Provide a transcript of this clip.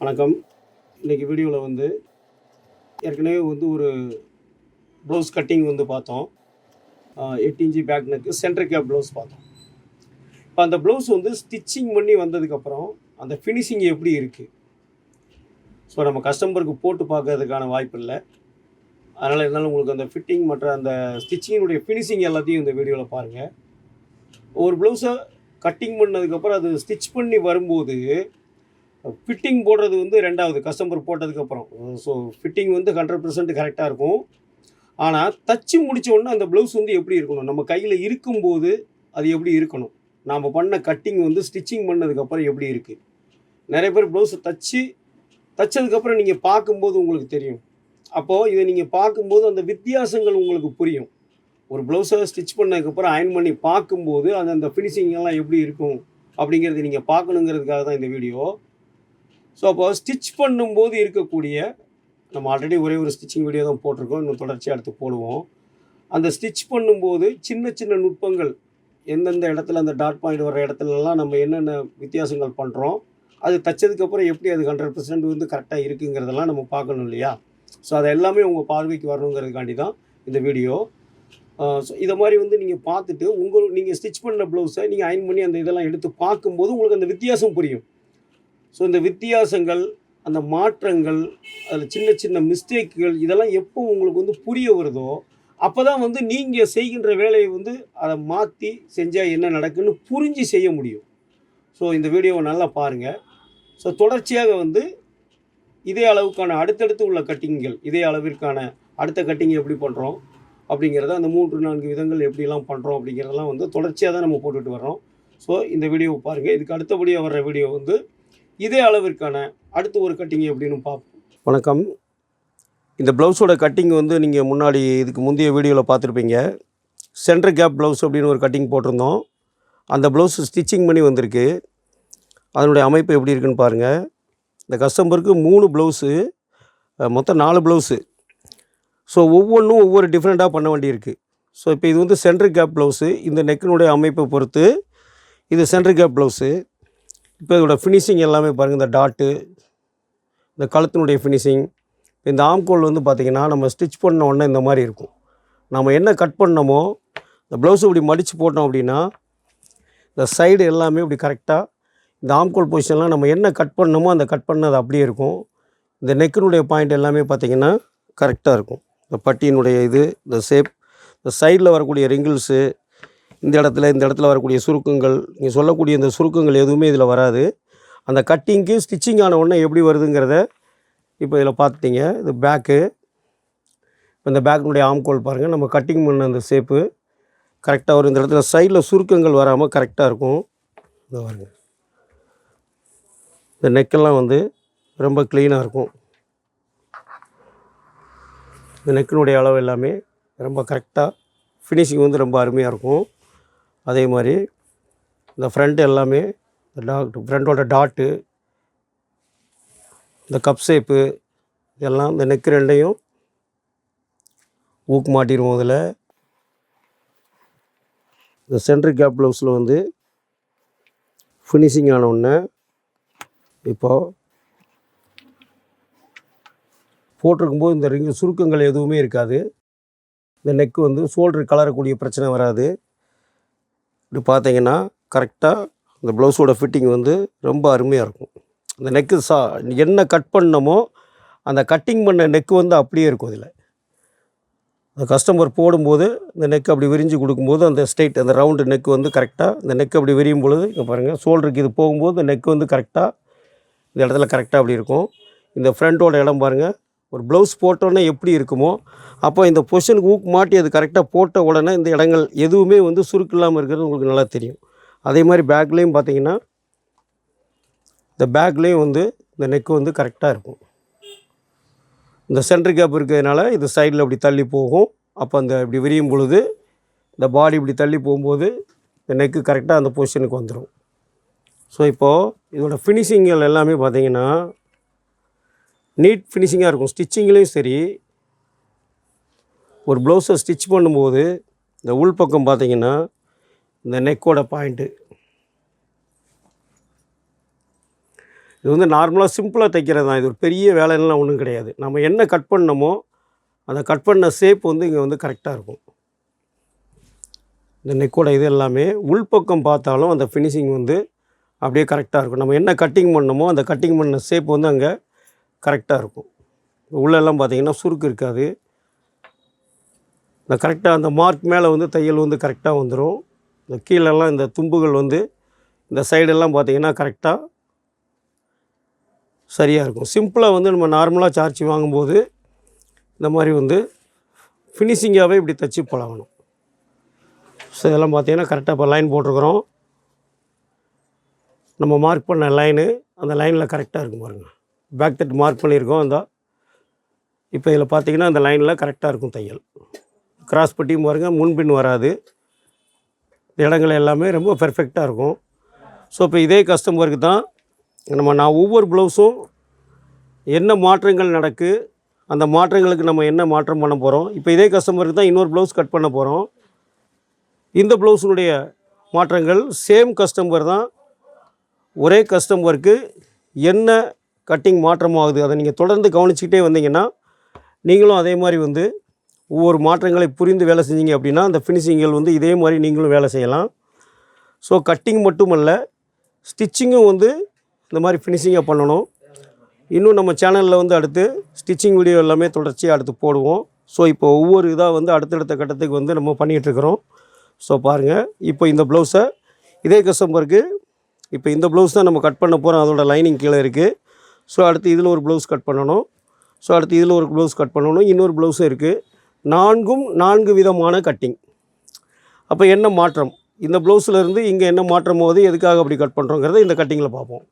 வணக்கம். இன்றைக்கி வீடியோவில் வந்து ஏற்கனவே வந்து ஒரு ப்ளவுஸ் கட்டிங் வந்து பார்த்தோம். எட்டு inch back neck centre cap blouse பார்த்தோம். இப்போ அந்த ப்ளவுஸ் வந்து ஸ்டிச்சிங் பண்ணி வந்ததுக்கப்புறம் அந்த ஃபினிஷிங் எப்படி இருக்குது ஸோ நம்ம கஸ்டமருக்கு போட்டு பார்க்கறதுக்கான வாய்ப்பு இல்லை. அதனால் இருந்தாலும் உங்களுக்கு அந்த ஃபிட்டிங் மற்ற அந்த ஸ்டிச்சிங்கினுடைய ஃபினிஷிங் எல்லாத்தையும் இந்த வீடியோவில் பாருங்கள் ஒரு ப்ளவுஸை கட்டிங் பண்ணதுக்கப்புறம் அது ஸ்டிச் பண்ணி வரும்போது ஃபிட்டிங் போடுறது வந்து ரெண்டாவது கஸ்டமர் போட்டதுக்கப்புறம் ஸோ ஃபிட்டிங் வந்து ஹண்ட்ரட் பர்சன்ட் கரெக்டாக இருக்கும். ஆனால் தச்சு முடிச்ச உடனே அந்த ப்ளவுஸ் வந்து எப்படி இருக்கணும்? நம்ம கையில் இருக்கும்போது அது எப்படி இருக்கணும்? நாம் பண்ண கட்டிங் வந்து ஸ்டிச்சிங் பண்ணதுக்கப்புறம் எப்படி இருக்குது நிறைய பேர் ப்ளவுஸை தச்சு தச்சதுக்கப்புறம் நீங்கள் பார்க்கும்போது உங்களுக்கு தெரியும். அப்போது இதை நீங்கள் பார்க்கும்போது அந்த வித்தியாசங்கள் உங்களுக்கு புரியும். ஒரு ப்ளவுஸை ஸ்டிச் பண்ணதுக்கப்புறம் அயன் பண்ணி பார்க்கும்போது அது அந்த finishing எல்லாம் எப்படி இருக்கும்? அப்படிங்கிறது நீங்கள் பார்க்கணுங்கிறதுக்காக தான் இந்த வீடியோ ஸோ அப்போ ஸ்டிச் பண்ணும்போது இருக்கக்கூடிய நம்ம ஆல்ரெடி ஒரே ஒரு ஸ்டிச்சிங் வீடியோ தான் போட்டிருக்கோம். இன்னும் தொடர்ச்சியாக எடுத்து போடுவோம். அந்த ஸ்டிச் பண்ணும்போது சின்ன சின்ன நுட்பங்கள் எந்தெந்த இடத்துல அந்த டாட் பாயிண்ட் வர இடத்துலலாம் நம்ம என்னென்ன வித்தியாசங்கள் பண்ணுறோம் அது தச்சதுக்கப்புறம் எப்படி அது ஹண்ட்ரட் பர்சன்ட் வந்து கரெக்டாக இருக்குங்கிறதெல்லாம் நம்ம பார்க்கணும் இல்லையா? ஸோ அது எல்லாமே உங்கள் பார்வைக்கு வரணுங்கிறதுக்காண்டி தான் இந்த வீடியோ ஸோ இதை மாதிரி வந்து நீங்கள் பார்த்துட்டு உங்கள் நீங்கள் ஸ்டிச் பண்ண ப்ளவுஸை நீங்கள் அயன் பண்ணி அந்த இதெல்லாம் எடுத்து பார்க்கும்போது உங்களுக்கு அந்த வித்தியாசம் புரியும். ஸோ இந்த வித்தியாசங்கள் அந்த மாற்றங்கள் அதில் சின்ன சின்ன மிஸ்டேக்குகள் இதெல்லாம் எப்போ உங்களுக்கு வந்து புரிய வருதோ அப்போ தான் வந்து நீங்கள் செய்கின்ற வேலையை வந்து அதை மாற்றி செஞ்சால் என்ன நடக்குன்னு புரிஞ்சு செய்ய முடியும். ஸோ இந்த வீடியோவை நல்லா பாருங்கள் ஸோ தொடர்ச்சியாக வந்து இதே அளவுக்கான அடுத்தடுத்து உள்ள கட்டிங்கள் இதே அளவிற்கான அடுத்த கட்டிங் எப்படி பண்ணுறோம் அப்படிங்கிறத அந்த மூன்று நான்கு விதங்கள் எப்படிலாம் பண்ணுறோம் அப்படிங்கிறதெல்லாம் வந்து தொடர்ச்சியாக தான் நம்ம போட்டுட்டு வர்றோம். ஸோ இந்த வீடியோவை பாருங்கள் இதுக்கு அடுத்தபடியாக வர்ற வீடியோ வந்து இதே அளவிற்கான அடுத்த ஒரு கட்டிங் எப்படின்னு பார்ப்போம். வணக்கம். இந்த ப்ளவுஸோட கட்டிங் வந்து நீங்கள் முன்னாடி இதுக்கு முந்தைய வீடியோவில் பார்த்துருப்பீங்க. சென்டர் கேப் ப்ளவுஸ் அப்படின்னு ஒரு கட்டிங் போட்டிருந்தோம். அந்த ப்ளவுஸ் ஸ்டிச்சிங் பண்ணி வந்திருக்கு. அதனுடைய அமைப்பு எப்படி இருக்குன்னு பாருங்கள் இந்த கஸ்டமருக்கு மூணு ப்ளவுஸு மொத்தம் நாலு ப்ளவுஸு ஸோ ஒவ்வொன்றும் ஒவ்வொரு டிஃப்ரெண்ட்டாக பண்ண வேண்டியிருக்கு. ஸோ இப்போ இது வந்து சென்டர் கேப் ப்ளவுஸு இந்த நெக்கினுடைய அமைப்பை பொறுத்து இது சென்டர் கேப் ப்ளவுஸு இப்போ இதோட ஃபினிஷிங் எல்லாமே பாருங்கள் இந்த டாட்டு இந்த கழுத்தினுடைய ஃபினிஷிங் இந்த ஆம்கோல் வந்து பார்த்திங்கன்னா நம்ம ஸ்டிச் பண்ண உடனே இந்த மாதிரி இருக்கும். நம்ம என்ன கட் பண்ணோமோ இந்த ப்ளவுஸ் இப்படி மடித்து போட்டோம் அப்படின்னா இந்த சைடு எல்லாமே இப்படி கரெக்டாக இந்த ஆம்கோல் பொசிஷன்லாம் நம்ம என்ன கட் பண்ணோமோ அந்த கட் பண்ணது அப்படியே இருக்கும். இந்த நெக்கினுடைய பாயிண்ட் எல்லாமே பார்த்திங்கன்னா கரெக்டாக இருக்கும். இந்த பட்டியினுடைய இது இந்த ஷேப் இந்த சைடில் வரக்கூடிய ரிங்கிள்ஸு இந்த இடத்துல இந்த இடத்துல வரக்கூடிய சுருக்கங்கள் நீங்கள் சொல்லக்கூடிய இந்த சுருக்கங்கள் எதுவுமே இதில் வராது. அந்த கட்டிங்க்கு ஸ்டிச்சிங் ஆன உடனே எப்படி வருதுங்கிறத இப்போ இதில் பார்த்துட்டிங்க. இது பேக்கு இப்போ இந்த பேக்கினுடைய ஆம்கோல் பாருங்கள் நம்ம கட்டிங் பண்ண அந்த ஷேப்பு கரெக்டாக வரும் இந்த இடத்துல சைடில் சுருக்கங்கள் வராமல் கரெக்டாக இருக்கும். இந்த பாருங்க. இந்த நெக்கெல்லாம் வந்து ரொம்ப க்ளீனாக இருக்கும். இந்த நெக்கினுடைய அளவு எல்லாமே ரொம்ப கரெக்டாக ஃபினிஷிங் வந்து ரொம்ப அருமையாக இருக்கும். அதே மாதிரி இந்த ஃப்ரண்ட் எல்லாமே இந்த டாட் ஃப்ரண்ட்டோட டாட்டு இந்த கப் ஷேப்பு இதெல்லாம் இந்த நெக்கு ரெண்டையும் ஊக்கு மாட்டிடுவோம் அதில். இந்த சென்ட்ரு கேப் ப்ளவுஸில் வந்து ஃபினிஷிங் ஆனவுடனே இப்போது போட்டிருக்கும்போது இந்த ரிங்கு சுருக்கங்கள் எதுவுமே இருக்காது. இந்த நெக்கு வந்து ஷோல்டர் கலரக்கூடிய பிரச்சனை வராது. இப்படி பார்த்தீங்கன்னா கரெக்டாக இந்த ப்ளவுஸோட ஃபிட்டிங் வந்து ரொம்ப அருமையாக இருக்கும். இந்த நெக்கு சா என்ன கட் பண்ணமோ அந்த கட்டிங் பண்ண நெக்கு வந்து அப்படியே இருக்கும் அதில். அந்த கஸ்டமர் போடும்போது இந்த நெக் அப்படி விரிஞ்சு கொடுக்கும்போது அந்த ஸ்ட்ரெயிட் அந்த ரவுண்டு நெக் வந்து கரெக்டாக இந்த நெக் அப்படி விரியும் பொழுது இங்கே பாருங்கள் ஷோல்டருக்கு இது போகும்போது இந்த நெக் வந்து கரெக்டாக இந்த இடத்துல கரெக்டாக அப்படி இருக்கும். இந்த ஃப்ரண்ட்டோட இடம் பாருங்கள் ஒரு ப்ளவுஸ் போட்டோன்னே எப்படி இருக்குமோ அப்போ இந்த பொஷனுக்கு ஊக்கு மாட்டி அது கரெக்டாக போட்ட உடனே இந்த இடங்கள் எதுவுமே வந்து சுருக்கு இல்லாமல் இருக்கிறது உங்களுக்கு நல்லா தெரியும். அதே மாதிரி பேக்லேயும் பார்த்தீங்கன்னா இந்த பேக்லேயும் வந்து இந்த நெக்கு வந்து கரெக்டாக இருக்கும். இந்த சென்டர் கேப் இருக்கிறதுனால இது சைடில் இப்படி தள்ளி போகும். அப்போ அந்த இப்படி விரியும் பொழுது இந்த பாடி இப்படி தள்ளி போகும்போது இந்த நெக்கு கரெக்டாக அந்த பொசிஷனுக்கு வந்துடும் ஸோ இப்போது இதோட ஃபினிஷிங்கள் எல்லாமே பார்த்தீங்கன்னா நீட் ஃபினிஷிங்காக இருக்கும். ஸ்டிச்சிங்லேயும் சரி. ஒரு ப்ளவுஸை ஸ்டிச் பண்ணும்போது இந்த உள் பக்கம் பார்த்தீங்கன்னா இந்த நெக்கோட பாயிண்ட்டு இது வந்து நார்மலாக சிம்பிளாக தைக்கிறது தான். இது ஒரு பெரிய வேலைலாம் ஒன்றும் கிடையாது. நம்ம என்ன கட் பண்ணமோ அந்த கட் பண்ண ஷேப் வந்து இங்கே வந்து கரெக்டாக இருக்கும். இந்த நெக்கோட இது எல்லாமே உள்பக்கம் பார்த்தாலும் அந்த ஃபினிஷிங் வந்து அப்படியே கரெக்டாக இருக்கும். நம்ம என்ன கட்டிங் பண்ணமோ அந்த கட்டிங் பண்ண ஷேப் வந்து அங்கே கரெக்டாக இருக்கும். உள்ளெல்லாம் பார்த்திங்கன்னா சுருக்கு இருக்காது. இந்த கரெக்டாக அந்த மார்க் மேலே வந்து தையல் வந்து கரெக்டாக வந்துடும் இந்த கீழெல்லாம் இந்த தும்புகள் வந்து இந்த சைடெல்லாம் பார்த்திங்கன்னா கரெக்டாக சரியாக இருக்கும். சிம்பிளாக வந்து நம்ம நார்மலாக சார்ஜ் வாங்கும்போது இந்த மாதிரி வந்து ஃபினிஷிங்காகவே இப்படி தைச்சி பழகணும். ஸோ இதெல்லாம் பார்த்தீங்கன்னா கரெக்டாக இப்போ லைன் போட்டிருக்கிறோம். நம்ம மார்க் பண்ண லைனு அந்த லைனில் கரெக்டாக இருக்கும் பாருங்கள் பேக் தட் மார்க் பண்ணியிருக்கோம் அந்த. இப்போ இதில் பார்த்தீங்கன்னா அந்த லைனில் கரெக்டாக இருக்கும் தையல். கிராஸ் பட்டியும் பாருங்கள் முன்பின் வராது. இடங்கள் எல்லாமே ரொம்ப பெர்ஃபெக்டாக இருக்கும். ஸோ இப்போ இதே கஸ்டமருக்கு தான் நம்ம நான் ஒவ்வொரு ப்ளவுஸும் என்ன மாற்றங்கள் நடக்கு அந்த மாற்றங்களுக்கு நம்ம என்ன மாற்றம் பண்ண போகிறோம் இப்போ இதே கஸ்டமருக்கு தான் இன்னொரு ப்ளவுஸ் கட் பண்ண போகிறோம் இந்த ப்ளவுஸினுடைய மாற்றங்கள் சேம் கஸ்டமர் தான் ஒரே கஸ்டமருக்கு என்ன கட்டிங் மாற்றமாகுது அதை நீங்கள் தொடர்ந்து கவனிச்சுக்கிட்டே வந்தீங்கன்னா நீங்களும் அதே மாதிரி வந்து ஒவ்வொரு மாற்றங்களை புரிந்து வேலை செஞ்சீங்க அப்படின்னா அந்த ஃபினிஷிங்கள் வந்து இதே மாதிரி நீங்களும் வேலை செய்யலாம். ஸோ கட்டிங் மட்டுமல்ல ஸ்டிச்சிங்கும் வந்து இந்த மாதிரி ஃபினிஷிங்காக பண்ணணும். இன்னும் நம்ம சேனலில் வந்து அடுத்து ஸ்டிச்சிங் வீடியோ எல்லாமே தொடர்ச்சியாக அடுத்து போடுவோம். ஸோ இப்போ ஒவ்வொரு இதாக வந்து அடுத்தடுத்த கட்டத்துக்கு வந்து நம்ம பண்ணிகிட்ருக்குறோம் ஸோ பாருங்கள் இப்போ இந்த ப்ளவுஸை இதே கஸ்டமருக்கு இப்போ இந்த ப்ளவுஸ் தான் நம்ம கட் பண்ண போகிறோம் அதோட லைனிங் கீழே இருக்குது ஸோ அடுத்து இதில் ஒரு ப்ளவுஸ் கட் பண்ணணும். ஸோ அடுத்து இதில் ஒரு ப்ளவுஸ் கட் பண்ணணும். இன்னொரு ப்ளவுஸும் இருக்குது நான்கும் நான்கு விதமான கட்டிங் அப்போ என்ன மாற்றம்? இந்த ப்ளவுஸில் இருந்து இங்கே என்ன மாற்றம் போது எதுக்காக அப்படி கட் பண்ணுறோங்கிறத இந்த கட்டிங்கில் பார்ப்போம்.